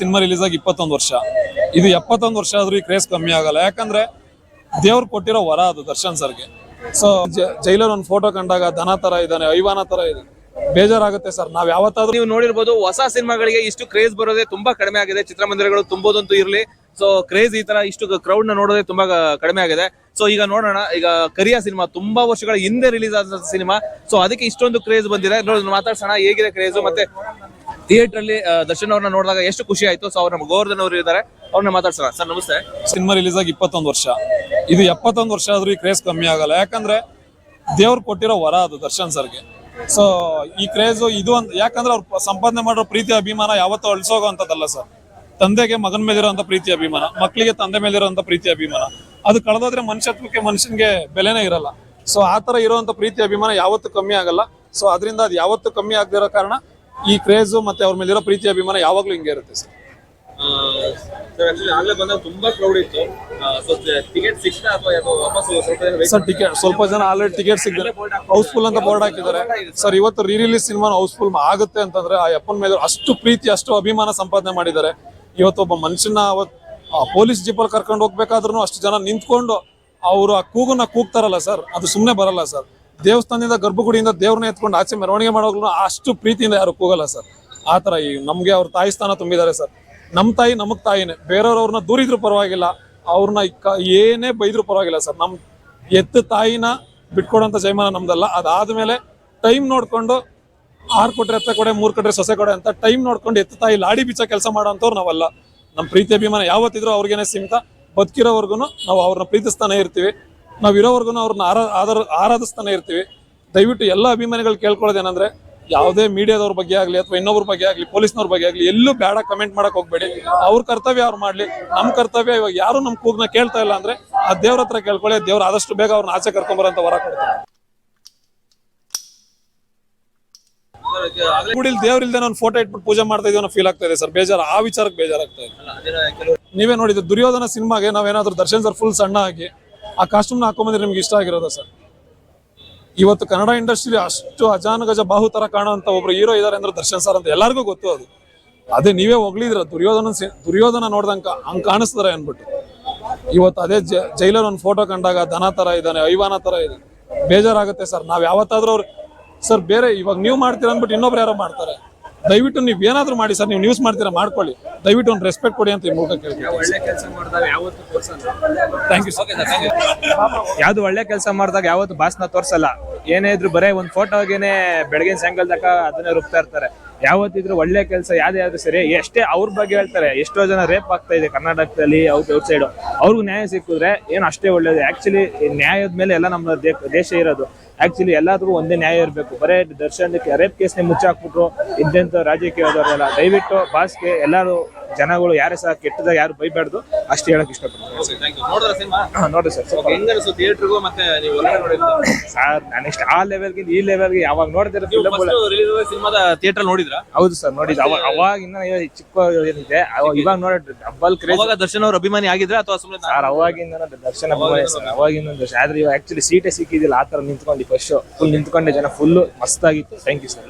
Cinema release ಆಗಿ ಇಪ್ಪತ್ತೊಂದು ವರ್ಷ. ಇದು ಎಪ್ಪತ್ತೊಂದು ವರ್ಷ ಆದ್ರೂ ಈ ಕ್ರೇಜ್ ಕಮ್ಮಿ ಆಗಲ್ಲ. ಯಾಕಂದ್ರೆ ದೇವ್ರು ಕೊಟ್ಟಿರೋ ವರ ಅದು ದರ್ಶನ್ ಸರ್ಗೆ. ಸೊ ಜೈಲರ್ ಒಂದು ಫೋಟೋ ಕಂಡಾಗ ದನ ತರ ಇದ್ದಾನೆ, ಐವಾನ ತರ ಇದೆ. ಬೇಜಾರಾಗುತ್ತೆ ಸರ್. ನಾವ್ ಯಾವತ್ತಾದ್ರೂ ನೀವು ನೋಡಿರ್ಬೋದು ಹೊಸ ಸಿನಿಮಾಗಳಿಗೆ ಇಷ್ಟು ಕ್ರೇಜ್ ಬರೋದೇ ತುಂಬಾ ಕಡಿಮೆ ಆಗಿದೆ. ಚಿತ್ರಮಂದಿರಗಳು ತುಂಬೋದಂತೂ ಇರ್ಲಿ. ಸೊ ಕ್ರೇಜ್ ಈ ತರ ಇಷ್ಟು ಕ್ರೌಡ್ನ ನೋಡೋದೇ ತುಂಬಾ ಕಡಿಮೆ ಆಗಿದೆ. ಸೊ ಈಗ ನೋಡೋಣ. ಈಗ ಕರಿಯ ಸಿನಿಮಾ ತುಂಬಾ ವರ್ಷಗಳ ಹಿಂದೆ ರಿಲೀಸ್ ಆದ ಸಿನಿಮಾ. ಸೊ ಅದಕ್ಕೆ ಇಷ್ಟೊಂದು ಕ್ರೇಜ್ ಬಂದಿದೆ. ನೋಡಿ, ಮಾತಾಡ್ಸೋಣ ಹೇಗಿದೆ ಕ್ರೇಜ್ ಮತ್ತೆ ಥಿಯೇಟರ್ ಅಲ್ಲಿ ದರ್ಶನ್ ಅವ್ರನ್ನ ನೋಡಿದಾಗ ಎಷ್ಟು ಖುಷಿ ಆಯ್ತು. ಸೊ ಅವ್ರ ಗೋವರ್ಧನ್ ಅವರು ಇದ್ದಾರೆ. ಅವ್ರನ್ನ ಮಾತಾಡ್ಸೋಣ. ಸರ್, ನಮಸ್ತೆ. ಸಿನಿಮಾ ರಿಲೀಸ್ ಆಗಿ ಇಪ್ಪತ್ತೊಂದು ವರ್ಷ. ಇದು ಎಪ್ಪತ್ತೊಂದು ವರ್ಷ ಆದ್ರೂ ಈ ಕ್ರೇಜ್ ಕಮ್ಮಿ ಆಗಲ್ಲ. ಯಾಕಂದ್ರೆ ದೇವ್ರು ಕೊಟ್ಟಿರೋ ವರ ಅದು ದರ್ಶನ್ ಸರ್ಗೆ. ಸೊ ಈ ಕ್ರೇಜ್ ಇದು ಒಂದು ಯಾಕಂದ್ರೆ ಅವ್ರು ಸಂಪಾದನೆ ಮಾಡೋ ಪ್ರೀತಿ ಅಭಿಮಾನ ಯಾವತ್ತೂ ಅಳಿಸೋಗುವಂಥದ್ದಲ್ಲ ಸರ್. ತಂದೆಗೆ ಮಗನ ಮೇಲಿರೋಂಥ ಪ್ರೀತಿ ಅಭಿಮಾನ ಮಕ್ಕಳಿಗೆ ತಂದೆ ಮೇಲಿರೋಂಥ ಪ್ರೀತಿ ಅಭಿಮಾನ. ಅದು ಕಳೆದೋದ್ರೆ ಮನುಷ್ಯತ್ವಕ್ಕೆ ಮನುಷ್ಯನ್ಗೆ ಬೆಲೆನೇ ಇರಲ್ಲ. ಸೊ ಆ ಇರುವಂತ ಪ್ರೀತಿ ಅಭಿಮಾನ ಯಾವತ್ತೂ ಕಮ್ಮಿ ಆಗಲ್ಲ. ಸೊ ಅದರಿಂದ ಅದು ಯಾವತ್ತೂ ಕಮ್ಮಿ ಆಗದಿರೋ ಕಾರಣ ಈ ಕ್ರೇಜ್ ಮತ್ತೆ ಅವ್ರ ಮೇಲಿರೋ ಪ್ರೀತಿ ಅಭಿಮಾನ ಯಾವಾಗ್ಲೂ ಹಿಂಗೆ ಇರುತ್ತೆ ಸರ್? ಸರ್ ಟಿಕೆಟ್ ಸ್ವಲ್ಪ ಜನ ಆಲ್ರೆಡಿ ಟಿಕೆಟ್ ಸಿಗ್ತಾರೆ. ಹೌಸ್ಫುಲ್ ಅಂತ ಬೋರ್ಡ್ ಹಾಕಿದ್ದಾರೆ. ಸರ್ ಇವತ್ತು ರೀ ರಿಲೀಸ್ ಸಿನಿಮಾ ಹೌಸ್ಫುಲ್ ಆಗುತ್ತೆ ಅಂತಂದ್ರೆ ಆ ಅಪ್ಪನ ಮೇಲೆ ಅಷ್ಟು ಪ್ರೀತಿ ಅಷ್ಟು ಅಭಿಮಾನ ಸಂಪಾದನೆ ಮಾಡಿದ್ದಾರೆ. ಇವತ್ತು ಒಬ್ಬ ಮನುಷ್ಯನ ಅವತ್ ಪೊಲೀಸ್ ಜೀಪಲ್ಲಿ ಕರ್ಕೊಂಡು ಹೋಗ್ಬೇಕಾದ್ರೂ ಅಷ್ಟು ಜನ ನಿಂತ್ಕೊಂಡು ಅವರು ಆ ಕೂಗನ್ನ ಕೂಗ್ತಾರಲ್ಲ ಸರ್ ಅದು ಸುಮ್ಮನೆ ಬರಲ್ಲ ಸರ್ ದೇವಸ್ಥಾನದಿಂದ ಗರ್ಭಗುಡಿಯಿಂದ ದೇವ್ರನ್ನ ಎತ್ಕೊಂಡು ಆಚೆ ಮೆರವಣಿಗೆ ಮಾಡೋಗ್ಲೂ ಅಷ್ಟು ಪ್ರೀತಿಯಿಂದ ಯಾರು ಕೂಗಲ್ಲ ಸರ್. ಆ ಥರ ಈ ನಮಗೆ ಅವ್ರ ತಾಯಿ ಸ್ಥಾನ ತುಂಬಿದ್ದಾರೆ ಸರ್. ನಮ್ಮ ತಾಯಿ ನಮಗೆ ತಾಯಿನೇ. ಬೇರೆಯವ್ರವ್ರನ್ನ ದೂರಿದ್ರು ಪರವಾಗಿಲ್ಲ. ಅವ್ರನ್ನ ಏನೇ ಬೈದ್ರು ಪರವಾಗಿಲ್ಲ ಸರ್. ನಮ್ಮ ಎತ್ತು ತಾಯಿನ ಬಿಟ್ಕೊಡೋಂಥ ಜೈಮಾನ ನಮ್ದಲ್ಲ. ಅದಾದ್ಮೇಲೆ ಟೈಮ್ ನೋಡ್ಕೊಂಡು ಆರು ಕೊಟ್ರೆ ಎತ್ತ ಕೊಡೆ, ಮೂರು ಕೊಟ್ರೆ ಸೊಸೆ ಕೊಡೆ ಅಂತ ಟೈಮ್ ನೋಡ್ಕೊಂಡು ಎತ್ತ ತಾಯಿ ಲಾಡಿ ಬೀಚ ಕೆಲಸ ಮಾಡೋಂಥವ್ರು ನಾವಲ್ಲ. ನಮ್ಮ ಪ್ರೀತಿ ಅಭಿಮಾನ ಯಾವತ್ತಿದ್ರು ಅವ್ರಿಗೇನೆ ಸೀಮಿತ. ಬದುಕಿರೋವರೆಗೂ ನಾವು ಅವ್ರನ್ನ ಪ್ರೀತಿಸ್ತಾನೆ ಇರ್ತೀವಿ. ನಾವು ಇರೋವರೆಗೂ ಅವ್ರನ್ನ ಆಧಾರ ಆರಾಧಿಸ್ತಾನೆ ಇರ್ತೀವಿ. ದಯವಿಟ್ಟು ಎಲ್ಲ ಅಭಿಮಾನಿಗಳು ಕೇಳ್ಕೊಳ್ಳೋದೇನಂದ್ರೆ ಯಾವುದೇ ಮೀಡಿಯಾದವ್ರ ಬಗ್ಗೆ ಆಗಲಿ ಅಥವಾ ಇನ್ನೊಬ್ರ ಬಗ್ಗೆ ಆಗಲಿ, ಪೊಲೀಸ್ನವ್ರ ಬಗ್ಗೆ ಆಗಲಿ, ಎಲ್ಲೂ ಬೇಡ ಕಮೆಂಟ್ ಮಾಡಕ್ ಹೋಗ್ಬೇಡಿ. ಅವ್ರ ಕರ್ತವ್ಯ ಅವ್ರು ಮಾಡ್ಲಿ. ನಮ್ಮ ಕರ್ತವ್ಯ ಇವಾಗ ಯಾರು ನಮ್ಮ ಕೂಗ್ನ ಕೇಳ್ತಾ ಇಲ್ಲ ಅಂದ್ರೆ, ಆ ದೇವ್ರ ಹತ್ರ ಕೇಳ್ಕೊಳ್ಳಿ ದೇವ್ರ ಆದಷ್ಟು ಬೇಗ ಅವ್ರನ್ನ ಆಚೆ ಕರ್ಕೊಂಬರಂತ ವರ ಕೊಡ್ತಾರೆ ಗುಡಿಲಿ ದೇವ್ರಿಲ್ದೆ ನಾನು ಫೋಟೋ ಇಟ್ಬಿಟ್ಟು ಪೂಜೆ ಮಾಡ್ತಾ ಇದೀವಿ ಫೀಲ್ ಆಗ್ತಾ ಇದೆ ಸರ್. ಬೇಜಾರು, ಆ ವಿಚಾರಕ್ಕೆ ಬೇಜಾರಾಗ್ತಾ ಇದೆ. ನೀವೇ ನೋಡಿದ್ರೆ ದುರ್ಯೋಧನ ಸಿನಿಮಾಗೆ ನಾವೇನಾದ್ರೂ ದರ್ಶನ್ ಸರ್ ಫುಲ್ ಸಣ್ಣ ಆಗಿ ಆ ಕಾಸ್ಟ್ಯೂಮ್ನ ಹಾಕೊಂಬಂದ್ರೆ ನಿಮ್ಗೆ ಇಷ್ಟ ಆಗಿರೋದ ಸರ್ ಇವತ್ತು ಕನ್ನಡ ಇಂಡಸ್ಟ್ರಿ ಅಷ್ಟು ಅಜಾನಗಜ ಬಾಹು ತರ ಕಾಣುವಂತ ಒಬ್ರು ಹೀರೋ ಇದಾರೆ ಅಂದ್ರೆ ದರ್ಶನ್ ಸರ್ ಅಂತ ಎಲ್ಲರಿಗೂ ಗೊತ್ತು ಅದು. ಅದೇ ನೀವೇ ಹೋಗ್ಲಿದ್ರ ದುರ್ಯೋಧನ ದುರ್ಯೋಧನ ನೋಡ್ದಂಗ ಹಂಗ್ ಕಾಣಿಸ್ತಾರೆ ಅನ್ಬಿಟ್ಟು ಇವತ್ತು ಅದೇ ಜೈಲರ್ ಒಂದು ಫೋಟೋ ಕಂಡಾಗ ದನ ತರ ಇದ್ದಾನೆ, ಐವಾನ ತರ ಇದೆ ಬೇಜಾರಾಗುತ್ತೆ ಸರ್ ನಾವ್ ಯಾವತ್ತಾದ್ರೂ ಅವ್ರು ಸರ್ ಬೇರೆ ಇವಾಗ ನೀವು ಮಾಡ್ತೀರ ಅಂದ್ಬಿಟ್ಟು ಇನ್ನೊಬ್ರು ಯಾರೋ ಮಾಡ್ತಾರೆ. ದಯವಿಟ್ಟು ನೀವು ಏನಾದರೂ ಮಾಡಿ ಸರ್ ನೀವು ನ್ಯೂಸ್ ಮಾಡ್ತೀರಾ ಮಾಡ್ಕೊಳ್ಳಿ. ದಯವಿಟ್ಟು ಒಂದು ರೆಸ್ಪೆಕ್ಟ್ ಕೊಡಿ ಅಂತ ಈ ಮೂಲಕ ಕೇಳ್ತೀವಿ ಒಳ್ಳೆ ಕೆಲಸ ಮಾಡಿದಾಗ ಯಾವತ್ತು ತೋರ್ಸಲ್ಲ. ಥ್ಯಾಂಕ್ ಯು ಯಾವ್ದು ಒಳ್ಳೆ ಕೆಲಸ ಮಾಡಿದಾಗ ಯಾವತ್ತು ಭಾಷಣ ತೋರ್ಸಲ್ಲ. ಏನೇ ಇದ್ರು ಬರೇ ಒಂದು ಫೋಟೋಗೇನೆ ಬೆಳಗಿನ ಸಾಯಂಕಾಲ ತನಕ ಅದನ್ನೇ ರುಬ್ತಾ ಇರ್ತಾರೆ. ಯಾವತ್ತಿದ್ರು ಒಳ್ಳೆ ಕೆಲಸ, ಯಾವ್ದೇ ಆದ್ರೂ ಸರಿ, ಎಷ್ಟೇ ಅವ್ರ ಬಗ್ಗೆ ಹೇಳ್ತಾರೆ, ಎಷ್ಟೋ ಜನ ರೇಪ್ ಆಗ್ತಾ ಇದೆ ಕರ್ನಾಟಕದಲ್ಲಿ ಔಟ್ ಔಟ್ ಸೈಡ್ ಅವ್ರಿಗೂ ನ್ಯಾಯ ಸಿಕ್ಕಿದ್ರೆ ಏನು ಅಷ್ಟೇ ಒಳ್ಳೇದು. ಆಕ್ಚುಲಿ ನ್ಯಾಯದ ಮೇಲೆ ಎಲ್ಲ ನಮ್ಮ ದೇಶ ಇರೋದು. ಆಕ್ಚುಲಿ ಎಲ್ಲಾದ್ರೂ ಒಂದೇ ನ್ಯಾಯ ಇರಬೇಕು. ಬರೇ ದರ್ಶನಕ್ಕೆ ರೇಪ್ ಕೇಸ್ನೇ ಮುಚ್ಚಾಕ್ಬಿಟ್ರು ಇದ್ದಂಥ ರಾಜಕೀಯದವರೆಲ್ಲ. ದಯವಿಟ್ಟು ಬಾಸ್ಗೆ ಎಲ್ಲರೂ ಜನಗಳು ಯಾರೇ ಸಹ ಕೆಟ್ಟದಾಗ ಯಾರು ಬೈಬಾರ್ದು ಅಷ್ಟು ಹೇಳಕ್ ಇಷ್ಟಪಡ್ತೀನಿ. ಈ ಸಿನಿಮಾ? ಗೆ ನೋಡ್ರಿ ಸರ್ ನೋಡಿದ್ರೆ ಸರ್ ನಾನು ಇಷ್ಟ ಆ ಲೆವೆಲ್ಗೆ ಈ ಲೆವೆಲ್ಗೆ ಯಾವಾಗ ನೋಡಿದ್ರೆ ಸಿನಿಮಾದ ಥಿಯೇಟರ್ ನೋಡಿದ್ರ? ಹೌದು ಸರ್ ನೋಡಿದ್ ಅವಾಗ ಇನ್ನ ಚಿಕ್ಕ ಏನಿದೆ ಇವಾಗ ನೋಡಿ ಡಬ್ಬಲ್ ಕ್ರೇಜ್ ದರ್ಶನ್ ಅವ್ರ ಅಭಿಮಾನಿ ಆಗಿದ್ರ ಅಥವಾ ಸುಮ್ಮನೆ ಸರ್ ಅವಾಗಿಂದ ದರ್ಶನ ಅಭಿಮಾನಿ ಸರ್ ಅವಾಗಿಂದ ದರ್ಶನ. ಆದ್ರೆ ಇವಾಗ ಆಕ್ಚುಲಿ ಸೀಟೇ ಸಿಕ್ಕಿದಿಲ್ಲ ಆ ತರ ನಿಂತ್ಕೊಂಡು ಫಸ್ಟ್ ಫುಲ್ ನಿಂತ್ಕೊಂಡೆ ಜನ ಫುಲ್ ಮಸ್ತಾಗಿತ್ತು. Thank you sir